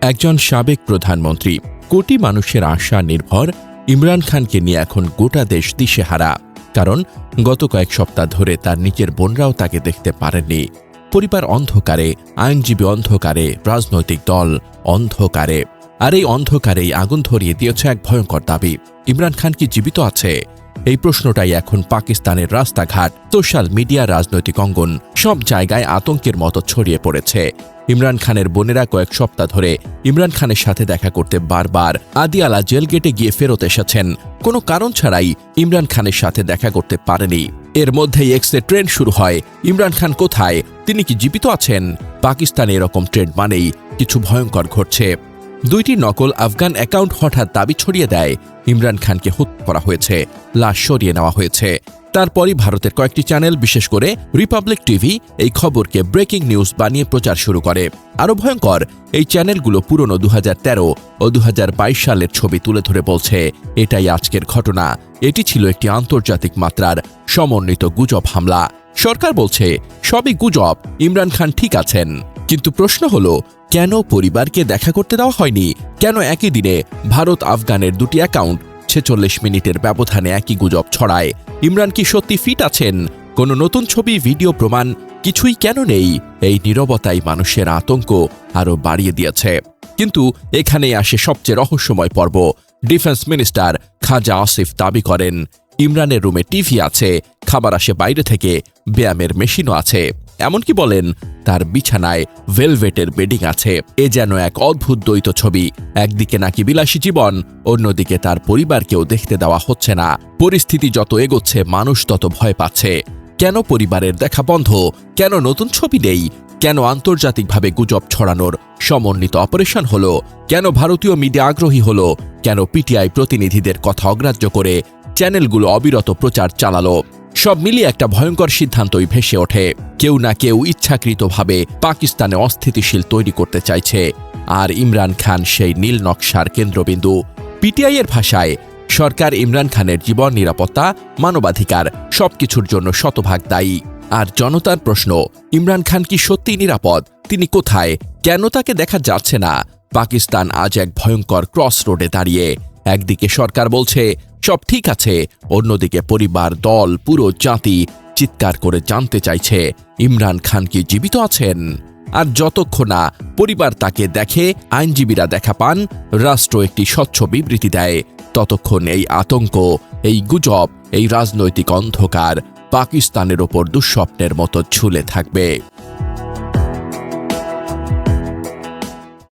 একজন সাবেক প্রধানমন্ত্রী, কোটি মানুষের আশা নির্ভর ইমরান খানকে নিয়ে এখন গোটা দেশ দিশেহারা। কারণ গত কয়েক সপ্তাহ ধরে তার নিজের বোনরাও তাকে দেখতে পারেননি। পরিবার অন্ধকারে, আইনজীবী অন্ধকারে, রাজনৈতিক দল অন্ধকারে। আর এই অন্ধকারেই আগুন ধরিয়ে দিয়েছে এক ভয়ঙ্কর দাবি। ইমরান খান কি জীবিত আছে? এই প্রশ্নটাই এখন পাকিস্তানের রাস্তাঘাট, সোশ্যাল মিডিয়া, রাজনৈতিক অঙ্গন, সব জায়গায় আতঙ্কের মতো ছড়িয়ে পড়েছে। ইমরান খানের বোনেরা কয়েক সপ্তাহ ধরে ইমরান খানের সাথে দেখা করতে বারবার আদিয়ালা জেল গেটে গিয়ে ফেরত এসেছেন। কোনো কারণ ছাড়াই ইমরান খানের সাথে দেখা করতে পারেনি। এর মধ্যেই এক্সে ট্রেন্ড শুরু হয়। ইমরান খান কোথায়? তিনি কি জীবিত আছেন? পাকিস্তানে এরকম ট্রেন্ড মানেই কিছু ভয়ঙ্কর ঘটছে। দুইটি নকল আফগান অ্যাকাউন্ট হঠাৎ দাবি ছড়িয়ে দেয়। ইমরান খানকে হত্যা করা হয়েছে, লাশ সরিয়ে নেওয়া হয়েছে। তারপরই ভারতের কয়েকটি চ্যানেল, বিশেষ করে রিপাবলিক টিভি, এই খবরকে ব্রেকিং নিউজ বানিয়ে প্রচার শুরু করে। আরও ভয়ঙ্কর, এই চ্যানেলগুলো পুরনো দু হাজার তেরো ও দু হাজার বাইশ সালের ছবি তুলে ধরে বলছে, এটাই আজকের ঘটনা। এটি ছিল একটি আন্তর্জাতিক মাত্রার সমন্বিত গুজব হামলা। সরকার বলছে, সবই গুজব। ইমরান খান ঠিক আছেন। কিন্তু প্রশ্ন হলো কেন পরিবারকে দেখা করতে দেওয়া হয়নি? কেন একই দিনে ভারত আফগানের দুটি অ্যাকাউন্ট ছেচল্লিশ মিনিটের ব্যবধানে একই গুজব ছড়ায়? ইমরান কি সত্যি ফিট আছেন? কোনো নতুন ছবি, ভিডিও, প্রমাণ কিছুই কেন নেই? এই নীরবতাই মানুষের আতঙ্ক আরও বাড়িয়ে দিয়েছে। কিন্তু এখানেই আসে সবচেয়ে রহস্যময় পর্ব। ডিফেন্স মিনিস্টার খাজা আসিফ দাবি করেন, ইমরানের রুমে টিভি আছে, খাবার আসে বাইরে থেকে, ব্যায়ামের মেশিনও আছে। এমনকি বলেন তার বিছানায় ভেলভেটের বেডিং আছে। এ যেন এক অদ্ভুত দ্বৈত ছবি। একদিকে নাকি বিলাসী জীবন, অন্যদিকে তার পরিবারকেও দেখতে দেওয়া হচ্ছে না। পরিস্থিতি যত এগোচ্ছে, মানুষ তত ভয় পাচ্ছে। কেন পরিবারের দেখা বন্ধ? কেন নতুন ছবি নেই? কেন আন্তর্জাতিকভাবে গুজব ছড়ানোর সমন্বিত অপারেশন হল? কেন ভারতীয় মিডিয়া আগ্রহী হল? কেন পিটিআই প্রতিনিধিদের কথা অগ্রাহ্য করে চ্যানেলগুলো অবিরত প্রচার চালালো? সব মিলিয়ে একটা ভয়ঙ্কর সিদ্ধান্তই ভেসে ওঠে। কেউ না কেউ ইচ্ছাকৃতভাবে পাকিস্তানে অস্থিতিশীল তৈরি করতে চাইছে। আর ইমরান খান সেই নীল নকশার কেন্দ্রবিন্দু। পিটিআই এর ভাষায়, সরকার ইমরান খানের জীবন, নিরাপত্তা, মানবাধিকার সবকিছুর জন্য শতভাগ দায়ী। আর জনতার প্রশ্ন, ইমরান খান কি সত্যিই নিরাপদ? তিনি কোথায়? কেন তাকে দেখা যাচ্ছে না? পাকিস্তান আজ এক ভয়ঙ্কর ক্রস রোডে দাঁড়িয়ে। একদিকে সরকার বলছে, সব ঠিক আছে, অন্যদিকে পরিবার, দল, পুরো জাতি চিৎকার করে জানতে চাইছে, ইমরান খান কি জীবিত আছেন? আর যতক্ষণ না পরিবার তাকে দেখে, আইনজীবীরা দেখা পান, রাষ্ট্র একটি স্বচ্ছ বিবৃতি দেয়, ততক্ষণ এই আতঙ্ক, এই গুজব, এই রাজনৈতিক অন্ধকার পাকিস্তানের ওপর দুঃস্বপ্নের মতো ঝুলে থাকবে।